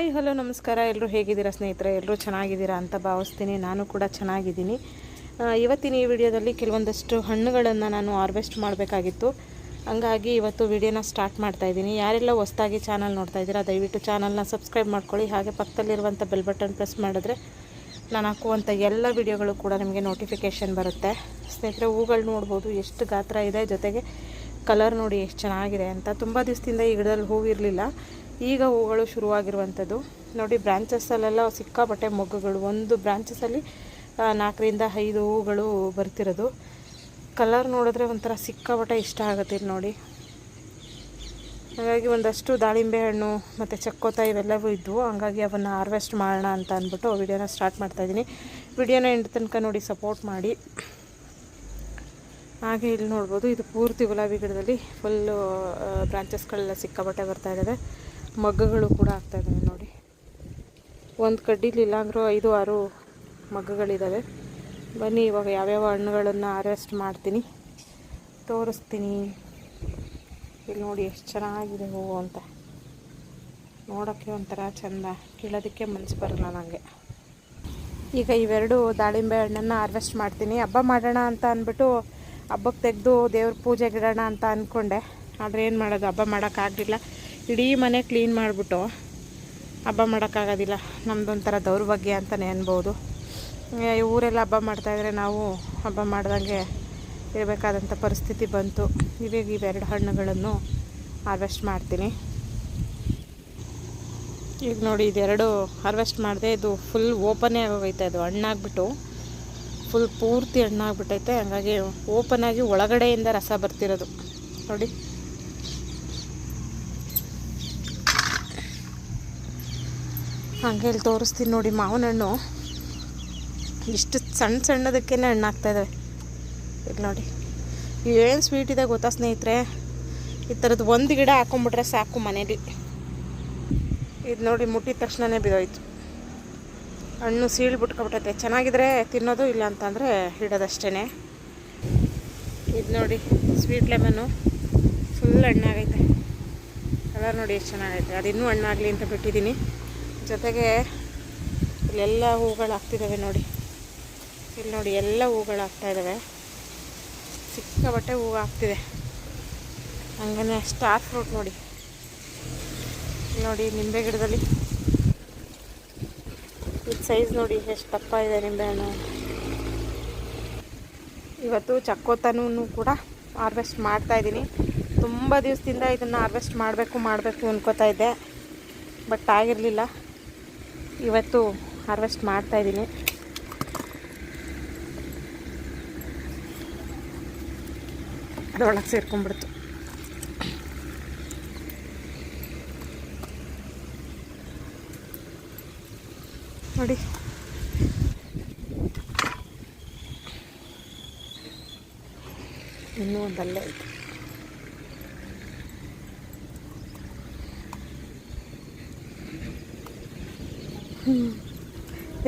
Hi, hello, ನಮಸ್ಕಾರ. ಎಲ್ಲರೂ ಹೇಗಿದ್ದೀರಾ ಸ್ನೇಹಿತರೆ? ಎಲ್ಲರೂ ಚೆನ್ನಾಗಿದ್ದೀರಾ ಅಂತ ಭಾವಿಸ್ತೀನಿ. ನಾನು ಕೂಡ ಚೆನ್ನಾಗಿದ್ದೀನಿ. ಇವತ್ತಿನ ಈ ವಿಡಿಯೋದಲ್ಲಿ ಕೆಲವೊಂದಷ್ಟು ಹಣ್ಣುಗಳನ್ನು ನಾನು ಹಾರ್ವೆಸ್ಟ್ ಮಾಡಬೇಕಾಗಿತ್ತು. ಹಂಗಾಗಿ ಇವತ್ತು ವಿಡಿಯೋನ ಸ್ಟಾರ್ಟ್ ಮಾಡ್ತಾ ಇದ್ದೀನಿ. ಯಾರೆಲ್ಲ ಹೊಸ್ದಾಗಿ ಚಾನಲ್ ನೋಡ್ತಾ ಇದ್ದೀರಾ, ದಯವಿಟ್ಟು ಚಾನಲ್ನ ಸಬ್ಸ್ಕ್ರೈಬ್ ಮಾಡ್ಕೊಳ್ಳಿ. ಹಾಗೆ ಪಕ್ಕದಲ್ಲಿರುವಂಥ ಬೆಲ್ ಬಟನ್ ಪ್ರೆಸ್ ಮಾಡಿದ್ರೆ ನಾನು ಹಾಕುವಂಥ ಎಲ್ಲ ವಿಡಿಯೋಗಳು ಕೂಡ ನಿಮಗೆ ನೋಟಿಫಿಕೇಷನ್ ಬರುತ್ತೆ. ಸ್ನೇಹಿತರೆ, ಹೂಗಳು ನೋಡ್ಬೋದು, ಎಷ್ಟು ಗಾತ್ರ ಇದೆ. ಜೊತೆಗೆ ಕಲರ್ ನೋಡಿ ಎಷ್ಟು ಚೆನ್ನಾಗಿದೆ ಅಂತ. ತುಂಬ ದಿವಸದಿಂದ ಈ ಗಿಡದಲ್ಲಿ ಹೂವು ಇರಲಿಲ್ಲ. ಈಗ ಹೂಗಳು ಶುರುವಾಗಿರುವಂಥದ್ದು. ನೋಡಿ ಬ್ರಾಂಚಸ್ಸಲ್ಲೆಲ್ಲ ಸಿಕ್ಕಾಪಟ್ಟೆ ಮೊಗ್ಗುಗಳು. ಒಂದು ಬ್ರಾಂಚಸ್ಸಲ್ಲಿ ನಾಲ್ಕರಿಂದ ಐದು ಹೂಗಳು ಬರ್ತಿರೋದು. ಕಲರ್ ನೋಡಿದ್ರೆ ಒಂಥರ ಸಿಕ್ಕಾಪಟ್ಟೆ ಇಷ್ಟ ಆಗುತ್ತೆ ನೋಡಿ. ಹಾಗಾಗಿ ಒಂದಷ್ಟು ದಾಳಿಂಬೆ ಹಣ್ಣು ಮತ್ತು ಚಕ್ಕೋತ ಇವೆಲ್ಲವೂ ಇದ್ವು. ಹಂಗಾಗಿ ಅವನ್ನು ಹಾರ್ವೆಸ್ಟ್ ಮಾಡೋಣ ಅಂತ ಅಂದ್ಬಿಟ್ಟು ವಿಡಿಯೋನ ಸ್ಟಾರ್ಟ್ ಮಾಡ್ತಾಯಿದ್ದೀನಿ ವಿಡಿಯೋನ ಎಂಟು ತನಕ ನೋಡಿ ಸಪೋರ್ಟ್ ಮಾಡಿ. ಹಾಗೆ ಇಲ್ಲಿ ನೋಡ್ಬೋದು, ಇದು ಪೂರ್ತಿ ಗುಲಾಬಿ ಗಿಡದಲ್ಲಿ ಫುಲ್ಲು ಬ್ರಾಂಚಸ್ಗಳೆಲ್ಲ ಸಿಕ್ಕಾಪಟ್ಟೆ ಬರ್ತಾ ಇದ್ದಾವೆ. ಮಗ್ಗುಗಳು ಕೂಡ ಆಗ್ತಾ ಇದ್ದಾವೆ ನೋಡಿ. ಒಂದು ಕಡ್ಡಿಲಿ ಇಲ್ಲಾಂದ್ರೂ ಐದು, ಆರು ಮಗ್ಗುಗಳಿದ್ದಾವೆ ಬನ್ನಿ, ಇವಾಗ ಯಾವ್ಯಾವ ಹಣ್ಣುಗಳನ್ನು ಹಾರ್ವೆಸ್ಟ್ ಮಾಡ್ತೀನಿ. ತೋರಿಸ್ತೀನಿ. ಇಲ್ಲಿ ನೋಡಿ ಎಷ್ಟು ಚೆನ್ನಾಗಿದೆ ಹೂವು ಅಂತ. ನೋಡೋಕ್ಕೆ ಒಂಥರ ಚೆಂದ. ಕೀಳೋದಕ್ಕೆ ಮನಸ್ಸು ಬರಲ್ಲ ನನಗೆ ಈಗ ಇವೆರಡು ದಾಳಿಂಬೆ ಹಣ್ಣನ್ನು ಹಾರ್ವೆಸ್ಟ್ ಮಾಡ್ತೀನಿ. ಹಬ್ಬ ಮಾಡೋಣ ಅಂತ ಅಂದ್ಬಿಟ್ಟು ಹಬ್ಬಕ್ಕೆ ತೆಗೆದು ದೇವ್ರ ಪೂಜೆಗೆ ಇಡೋಣ ಅಂತ ಅಂದ್ಕೊಂಡೆ ಆದರೆ ಏನು ಮಾಡೋದು? ಹಬ್ಬ ಮಾಡೋಕ್ಕಾಗಲಿಲ್ಲ ಇಡೀ ಮನೆ ಕ್ಲೀನ್ ಮಾಡಿಬಿಟ್ಟು ಹಬ್ಬ ಮಾಡೋಕ್ಕಾಗೋದಿಲ್ಲ. ನಮ್ಮದೊಂಥರ ದೌರ್ಭಾಗ್ಯ ಅಂತಲೇ ಅನ್ಬೋದು. ಊರೆಲ್ಲ ಹಬ್ಬ ಮಾಡ್ತಾಯಿದ್ರೆ ನಾವು ಹಬ್ಬ ಮಾಡ್ದಂಗೆ ಇರಬೇಕಾದಂಥ ಪರಿಸ್ಥಿತಿ ಬಂತು. ಇವಾಗ ಇವೆರಡು ಹಣ್ಣುಗಳನ್ನು ಹಾರ್ವೆಸ್ಟ್ ಮಾಡ್ತೀನಿ. ಈಗ ನೋಡಿ, ಇದೆರಡು ಹಾರ್ವೆಸ್ಟ್ ಮಾಡಿದೆ ಇದು ಫುಲ್ ಓಪನೇ ಆಗೋಗೈತೆ ಅದು ಹಣ್ಣಾಗ್ಬಿಟ್ಟು ಫುಲ್ ಪೂರ್ತಿ ಹಣ್ಣಾಗ್ಬಿಟ್ಟೈತೆ. ಹಂಗಾಗಿ ಓಪನ್ ಆಗಿ ಒಳಗಡೆಯಿಂದ ರಸ ಬರ್ತಿರೋದು. ನೋಡಿ. ಹಾಗೆ ಇಲ್ಲಿ ತೋರಿಸ್ತೀನಿ ನೋಡಿ ಮಾವಿನ ಹಣ್ಣು ಇಷ್ಟು ಸಣ್ಣ ಸಣ್ಣದಕ್ಕೇನೆ ಹಣ್ಣಾಗ್ತಾ ಇದೆ ಈಗ ನೋಡಿ. ಏನು ಸ್ವೀಟ್ ಇದೆ ಗೊತ್ತಾ ಸ್ನೇಹಿತರೆ? ಈ ಥರದ್ದು ಒಂದು ಗಿಡ ಹಾಕೊಂಬಿಟ್ರೆ ಸಾಕು ಮನೇಲಿ. ಇದು ನೋಡಿ ಮುಟ್ಟಿದ ತಕ್ಷಣವೇ ಬಿದ್ದೋಯ್ತು. ಹಣ್ಣು ಸೀಳು ಬಿಟ್ಕೊಬಿಟ್ಟೈತೆ ಚೆನ್ನಾಗಿದ್ರೆ ತಿನ್ನೋದು ಇಲ್ಲ ಅಂತಂದರೆ ಇಡೋದಷ್ಟೇ ಇದು ನೋಡಿ ಸ್ವೀಟ್ ಲೆಮನ್ನು ಫುಲ್ ಹಣ್ಣಾಗೈತೆ. ಕಲರ್ ನೋಡಿ ಎಷ್ಟು ಚೆನ್ನಾಗೈತೆ. ಅದು ಇನ್ನೂ ಹಣ್ಣಾಗಲಿ ಅಂತ ಬಿಟ್ಟಿದ್ದೀನಿ. ಜೊತೆಗೆ ಇಲ್ಲೆಲ್ಲ ಹೂಗಳು ಆಗ್ತಿದ್ದಾವೆ ನೋಡಿ. ಇಲ್ಲಿ ನೋಡಿ ಎಲ್ಲ ಹೂಗಳು ಇದ್ದಾವೆ. ಸಿಕ್ಕಾಬಟ್ಟೆ ಹೂವು ಆಗ್ತಿದೆ. ಹಂಗೆ ಸ್ಟಾರ್ ಫ್ರೂಟ್ ನೋಡಿ. ನೋಡಿ ನಿಂಬೆ ಗಿಡದಲ್ಲಿ. ಇದು ಸೈಜ್ ನೋಡಿ ಎಷ್ಟು ದಪ್ಪ ಇದೆ ನಿಂಬೆಹಣ್ಣು ಇವತ್ತು ಚಕ್ಕೋತನೂ ಕೂಡ ಹಾರ್ವೆಸ್ಟ್ ಮಾಡ್ತಾ ಇದ್ದೀನಿ. ತುಂಬ ದಿವಸದಿಂದ ಇದನ್ನು ಹಾರ್ವೆಸ್ಟ್ ಮಾಡಬೇಕು ಮಾಡಬೇಕು ಅಂದ್ಕೋತಾ ಇದ್ದೆ. ಬಟ್ ಆಗಿರಲಿಲ್ಲ. ಇವತ್ತು ಹಾರ್ವೆಸ್ಟ್ ಮಾಡ್ತಾ ಇದ್ದೀನಿ. ಅದೊಳಗೆ ಸೇರ್ಕೊಂಡ್ಬಿಡ್ತು. ನೋಡಿ. ಇನ್ನೂ ಒಂದಲ್ಲೇ ಐತೆ.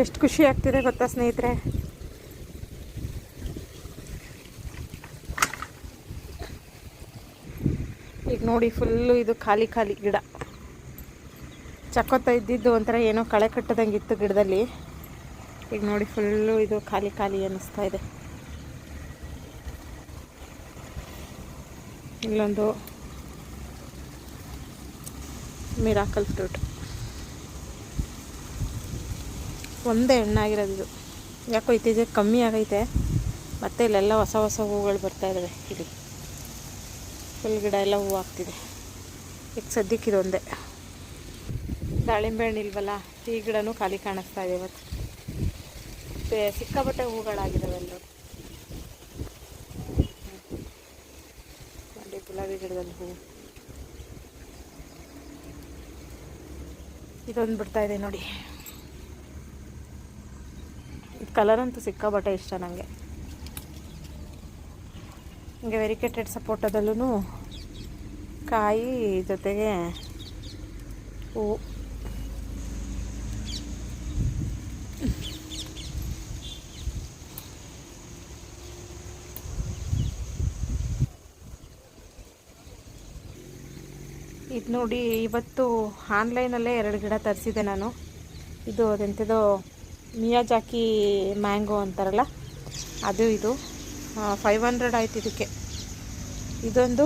ಎಷ್ಟು ಖುಷಿ ಆಗ್ತಿದೆ ಗೊತ್ತಾ ಸ್ನೇಹಿತರೆ? ಈಗ ನೋಡಿ ಫುಲ್ಲು ಇದು ಖಾಲಿ ಖಾಲಿ ಗಿಡ. ಚಕ್ಕೊತ್ತ ಇದ್ದಿದ್ದು ಒಂಥರ ಏನೋ ಕಳೆ ಕಟ್ಟದಂಗೆ ಇತ್ತು ಗಿಡದಲ್ಲಿ. ಈಗ ನೋಡಿ ಫುಲ್ಲು ಇದು ಖಾಲಿ ಖಾಲಿ ಅನ್ನಿಸ್ತಾ ಇದೆ. ಇಲ್ಲೊಂದು ಮಿರಾಕಲ್ ಫ್ರೂಟ್ ಒಂದೇ ಹಣ್ಣಾಗಿರೋದು ಯಾಕೋ ಇತ್ತೀಚೆಗೆ ಕಮ್ಮಿ ಆಗೈತೆ. ಮತ್ತೆ ಇಲ್ಲೆಲ್ಲ ಹೊಸ ಹೊಸ ಹೂಗಳು ಬರ್ತಾ ಇದ್ದಾವೆ ಇಲ್ಲಿ. ಫುಲ್ ಗಿಡ ಎಲ್ಲ ಹೂವು ಆಗ್ತಿದೆ. ಈಗ ಸದ್ಯಕ್ಕೆ ಇದೊಂದೇ. ದಾಳಿಂಬೆ ಹಣ್ಣು ಇಲ್ವಲ್ಲ, ಈ ಗಿಡನೂ ಖಾಲಿ ಕಾಣಿಸ್ತಾ ಇದೆ ಇವತ್ತು. ಮತ್ತು ಸಿಕ್ಕಾಪಟ್ಟೆ ಹೂಗಳಾಗಿದ್ದಾವೆ ಎಲ್ಲರೂ ಗುಲಾಬಿ ಗಿಡದಲ್ಲಿ ಹೂವು ಇದೊಂದು ಬಿಡ್ತಾ ಇದೆ ನೋಡಿ. ಇದು ಕಲರ್ ಅಂತೂ ಸಿಕ್ಕಾಪಟ್ಟೆ ಇಷ್ಟ ನನಗೆ ಹಿಂಗೆ ವೆರಿಕೇಟೆಡ್ ಸಪೋಟದಲ್ಲೂ ಕಾಯಿ ಜೊತೆಗೆ ಹೂವು ಇದು ನೋಡಿ ಇವತ್ತು ಆನ್ಲೈನಲ್ಲೇ ಎರಡು ಗಿಡ ತರಿಸಿದೆ ನಾನು. ಇದು ಅದೆಂಥದ್ದು ಮಿಯಾಜಾಕಿ ಮ್ಯಾಂಗೋ ಅಂತಾರಲ್ಲ, ಅದು ಇದು. ಫೈವ್ ಹಂಡ್ರೆಡ್ ಆಯ್ತು ಇದಕ್ಕೆ. ಇದೊಂದು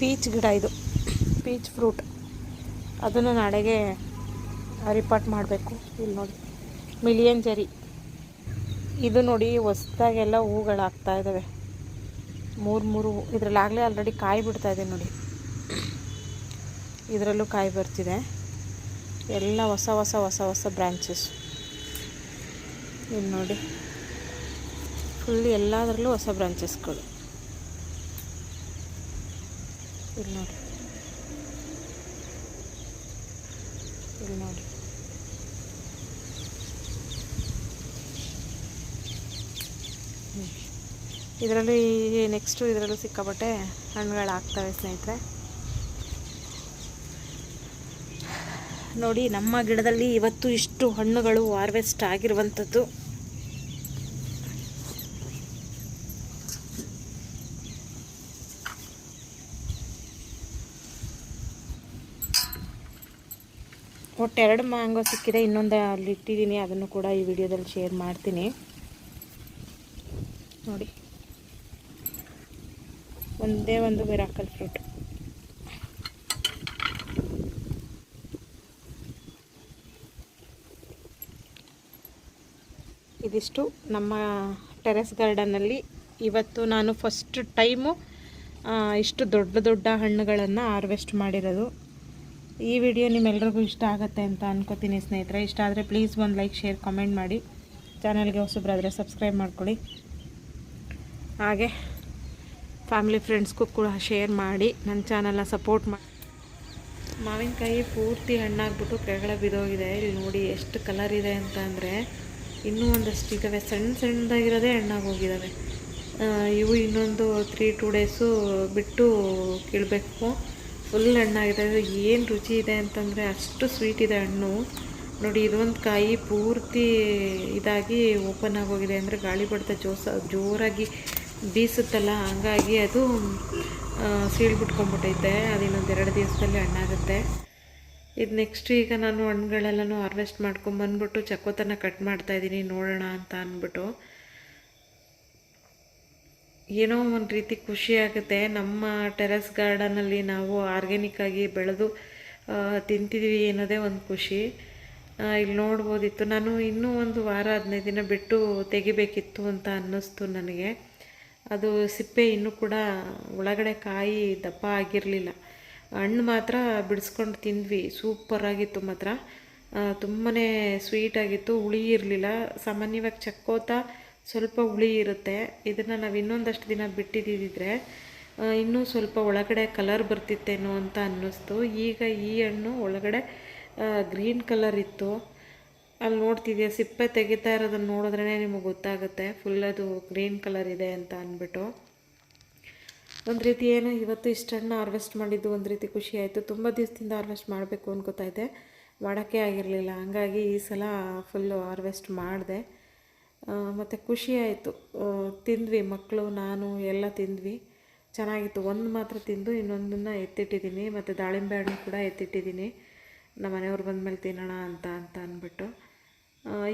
ಪೀಚ್ ಗಿಡ ಇದು. ಪೀಚ್ ಫ್ರೂಟ್ ಅದನ್ನು ನಾಳೆಗೆ ರಿಪೋರ್ಟ್ ಮಾಡಬೇಕು. ಇಲ್ಲಿ ನೋಡಿ. ಮಿಲಿಯನ್ ಜರಿ. ಇದು ನೋಡಿ ಹೊಸ್ದಾಗೆಲ್ಲ ಹೂಗಳಾಗ್ತಾ ಇದ್ದಾವೆ. ಮೂರು ಮೂರು ಇದರಲ್ಲಾಗಲೇ ಆಲ್ರೆಡಿ ಕಾಯಿ ಬಿಡ್ತಾ ಇದೆ ನೋಡಿ. ಇದರಲ್ಲೂ ಕಾಯಿ ಬರ್ತಿದೆ. ಎಲ್ಲ ಹೊಸ ಹೊಸ ಹೊಸ ಹೊಸ ಬ್ರ್ಯಾಂಚಸ್ ಇಲ್ಲಿ ನೋಡಿ. ಫುಲ್ ಎಲ್ಲದರಲ್ಲೂ ಹೊಸ ಬ್ರಾಂಚಸ್ಗಳು ಇಲ್ಲಿ ನೋಡಿ. ಇಲ್ಲಿ ನೋಡಿ. ಇದರಲ್ಲೂ ಈ ನೆಕ್ಸ್ಟು ಇದರಲ್ಲೂ ಸಿಕ್ಕಾಪಟ್ಟೆ ಹಣ್ಣುಗಳು ಆಗ್ತವೆ ಸ್ನೇಹಿತರೆ. ನೋಡಿ, ನಮ್ಮ ಗಿಡದಲ್ಲಿ ಇವತ್ತು ಇಷ್ಟು ಹಣ್ಣುಗಳು ಹಾರ್ವೆಸ್ಟ್ ಆಗಿರುವಂಥದ್ದು. ಒಟ್ಟು ಎರಡು ಮ್ಯಾಂಗೋ ಸಿಕ್ಕಿದೆ, ಇನ್ನೊಂದು ಅಲ್ಲಿ ಇಟ್ಟಿದ್ದೀನಿ, ಅದನ್ನು ಕೂಡ ಈ ವಿಡಿಯೋದಲ್ಲಿ ಶೇರ್ ಮಾಡ್ತೀನಿ. ನೋಡಿ, ಒಂದೇ ಒಂದು ಮಿರಾಕಲ್ ಫ್ರೂಟ್. ಇದಿಷ್ಟು ನಮ್ಮ ಟೆರೆಸ್ ಗಾರ್ಡನಲ್ಲಿ ಇವತ್ತು ನಾನು ಫಸ್ಟ್ ಟೈಮು ಇಷ್ಟು ದೊಡ್ಡ ದೊಡ್ಡ ಹಣ್ಣುಗಳನ್ನು ಹಾರ್ವೆಸ್ಟ್ ಮಾಡಿರೋದು. ಈ ವಿಡಿಯೋ ನಿಮ್ಮೆಲ್ರಿಗೂ ಇಷ್ಟ ಆಗುತ್ತೆ ಅಂತ ಅನ್ಕೋತೀನಿ ಸ್ನೇಹಿತರೆ. ಇಷ್ಟ ಆದರೆ ಪ್ಲೀಸ್ ಒಂದು ಲೈಕ್, ಶೇರ್, ಕಮೆಂಟ್ ಮಾಡಿ. ಚಾನಲ್ಗೆ ಹೊಸಬ್ರಾದರೆ ಸಬ್ಸ್ಕ್ರೈಬ್ ಮಾಡ್ಕೊಳ್ಳಿ. ಹಾಗೆ, ಫ್ಯಾಮಿಲಿ ಫ್ರೆಂಡ್ಸ್ಗೂ ಕೂಡ ಶೇರ್ ಮಾಡಿ, ನನ್ನ ಚಾನಲ್ನ ಸಪೋರ್ಟ್ ಮಾಡಿ ಮಾವಿನಕಾಯಿ ಪೂರ್ತಿ ಹಣ್ಣಾಗ್ಬಿಟ್ಟು ಕೆಳಗಡೆ ಬಿದ್ದೋಗಿದೆ ಇಲ್ಲಿ ನೋಡಿ ಎಷ್ಟು ಕಲರ್ ಇದೆ ಅಂತ ಅಂದರೆ ಇನ್ನೂ ಒಂದಷ್ಟು ಇದ್ದಾವೆ ಸಣ್ಣ ಸಣ್ಣದಾಗಿರೋದೇ ಹಣ್ಣಾಗಿ ಹೋಗಿದ್ದಾವೆ ಇವು ಇನ್ನೊಂದು ತ್ರೀ ಟೂ ಡೇಸು ಬಿಟ್ಟು ಕೀಳಬೇಕು. ಫುಲ್ ಹಣ್ಣಾಗಿದೆ. ಏನು ರುಚಿ ಇದೆ ಅಂತಂದರೆ ಅಷ್ಟು ಸ್ವೀಟ್ ಇದೆ ಹಣ್ಣು. ನೋಡಿ ಇದೊಂದು ಕಾಯಿ ಪೂರ್ತಿ ಇದಾಗಿ ಓಪನ್ ಆಗೋಗಿದೆ. ಅಂದರೆ ಗಾಳಿ ಬಡ್ತ ಜೋಸ ಜೋರಾಗಿ ಬೀಸುತ್ತಲ್ಲ, ಹಂಗಾಗಿ ಅದು ಸೀಳ್ಬಿಟ್ಕೊಂಡ್ಬಿಟ್ಟೈತೆ ಅದು ಇನ್ನೊಂದು ಎರಡು ದಿವಸದಲ್ಲಿ ಹಣ್ಣಾಗುತ್ತೆ. ಇದು ನೆಕ್ಸ್ಟ್ ಈಗ ನಾನು ಹಣ್ಣುಗಳೆಲ್ಲನೂ ಹಾರ್ವೆಸ್ಟ್ ಮಾಡ್ಕೊಂಬಂದ್ಬಿಟ್ಟು ಚಕೋತನ ಕಟ್ ಮಾಡ್ತಾ ಇದ್ದೀನಿ ನೋಡೋಣ ಅಂತ ಅಂದ್ಬಿಟ್ಟು. ಏನೋ ಒಂದು ರೀತಿ ಖುಷಿಯಾಗುತ್ತೆ ನಮ್ಮ ಟೆರೆಸ್ ಗಾರ್ಡನಲ್ಲಿ ನಾವು ಆರ್ಗ್ಯಾನಿಕ್ಕಾಗಿ ಬೆಳೆದು ತಿಂತಿದ್ದೀವಿ ಅನ್ನೋದೇ ಒಂದು ಖುಷಿ. ಇಲ್ಲಿ ನೋಡ್ಬೋದಿತ್ತು. ನಾನು ಇನ್ನೂ ಒಂದು ವಾರ ಹದಿನೈದು ದಿನ ಬಿಟ್ಟು ತೆಗಿಬೇಕಿತ್ತು ಅಂತ ಅನ್ನಿಸ್ತು ನನಗೆ. ಅದು ಸಿಪ್ಪೆ ಇನ್ನೂ ಕೂಡ ಒಳಗಡೆ ಕಾಯಿ ದಪ್ಪ ಆಗಿರಲಿಲ್ಲ. ಹಣ್ಣು ಮಾತ್ರ ಬಿಡಿಸ್ಕೊಂಡು ತಿಂದ್ವಿ. ಸೂಪರಾಗಿತ್ತು ಮಾತ್ರ. ತುಂಬಾ ಸ್ವೀಟಾಗಿತ್ತು ಹುಳಿ ಇರಲಿಲ್ಲ. ಸಾಮಾನ್ಯವಾಗಿ ಚಕ್ಕೋತ ಸ್ವಲ್ಪ ಹುಳಿ ಇರುತ್ತೆ. ಇದನ್ನು ನಾವು ಇನ್ನೊಂದಷ್ಟು ದಿನ ಬಿಟ್ಟಿದ್ದಿದ್ರೆ ಇನ್ನೂ ಸ್ವಲ್ಪ ಒಳಗಡೆ ಕಲರ್ ಬರ್ತಿತ್ತೇನೋ ಅಂತ ಅನ್ನಿಸ್ತು. ಈಗ ಈ ಹಣ್ಣು ಒಳಗಡೆ ಗ್ರೀನ್ ಕಲರ್ ಇತ್ತು. ಅಲ್ಲಿ ನೋಡ್ತಿದ್ಯಾ, ಸಿಪ್ಪೆ ತೆಗಿತಾ ಇರೋದನ್ನು ನೋಡಿದ್ರೇ ನಿಮಗೆ ಗೊತ್ತಾಗುತ್ತೆ. ಫುಲ್ ಅದು ಗ್ರೀನ್ ಕಲರ್ ಇದೆ ಅಂತ ಅಂದ್ಬಿಟ್ಟು ಒಂದು ರೀತಿ ಏನು ಇವತ್ತು ಇಷ್ಟನ್ನು ಹಾರ್ವೆಸ್ಟ್ ಮಾಡಿದ್ದು ಒಂದು ರೀತಿ ಖುಷಿ ಆಯಿತು. ತುಂಬ ದಿವಸದಿಂದ ಹಾರ್ವೆಸ್ಟ್ ಮಾಡಬೇಕು ಅನ್ಕೋತಾ ಇದ್ದೆ. ಮಾಡೋಕ್ಕೆ ಆಗಿರಲಿಲ್ಲ. ಹಂಗಾಗಿ ಈ ಸಲ ಫುಲ್ಲು ಹಾರ್ವೆಸ್ಟ್ ಮಾಡಿದೆ. ಮತ್ತು ಖುಷಿ ಆಯಿತು. ತಿಂದ್ವಿ ಮಕ್ಕಳು ನಾನು ಎಲ್ಲ ತಿಂದ್ವಿ. ಚೆನ್ನಾಗಿತ್ತು. ಒಂದು ಮಾತ್ರ ತಿಂದು ಇನ್ನೊಂದನ್ನು ಎತ್ತಿಟ್ಟಿದ್ದೀನಿ. ಮತ್ತು ದಾಳಿಂಬೆ ಹಣ್ಣು ಕೂಡ ಎತ್ತಿಟ್ಟಿದ್ದೀನಿ. ನಮ್ಮ ಮನೆಯವ್ರು ಬಂದಮೇಲೆ ತಿನ್ನೋಣ ಅಂತ ಅಂತ ಅಂದ್ಬಿಟ್ಟು.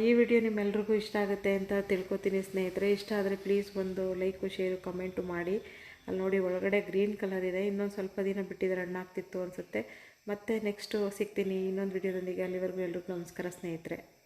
ಈ ವಿಡಿಯೋ ನಿಮ್ಮೆಲ್ರಿಗೂ ಇಷ್ಟ ಆಗುತ್ತೆ ಅಂತ ತಿಳ್ಕೊತೀನಿ ಸ್ನೇಹಿತರೆ. ಇಷ್ಟ ಆದರೆ ಪ್ಲೀಸ್ ಒಂದು ಲೈಕು ಶೇರು ಕಮೆಂಟು ಮಾಡಿ. ಅಲ್ಲಿ ನೋಡಿ ಒಳಗಡೆ ಗ್ರೀನ್ ಕಲರ್ ಇದೆ. ಇನ್ನೊಂದು ಸ್ವಲ್ಪ ದಿನ ಬಿಟ್ಟಿದ್ರೆ ಹಣ್ಣಾಗ್ತಿತ್ತು ಅನಿಸುತ್ತೆ. ಮತ್ತೆ ನೆಕ್ಸ್ಟು ಸಿಗ್ತೀನಿ ಇನ್ನೊಂದು ವಿಡಿಯೋದೊಂದಿಗೆ ಅಲ್ಲಿವರೆಗೂ ಎಲ್ರಿಗೂ ನಮಸ್ಕಾರ ಸ್ನೇಹಿತರೆ.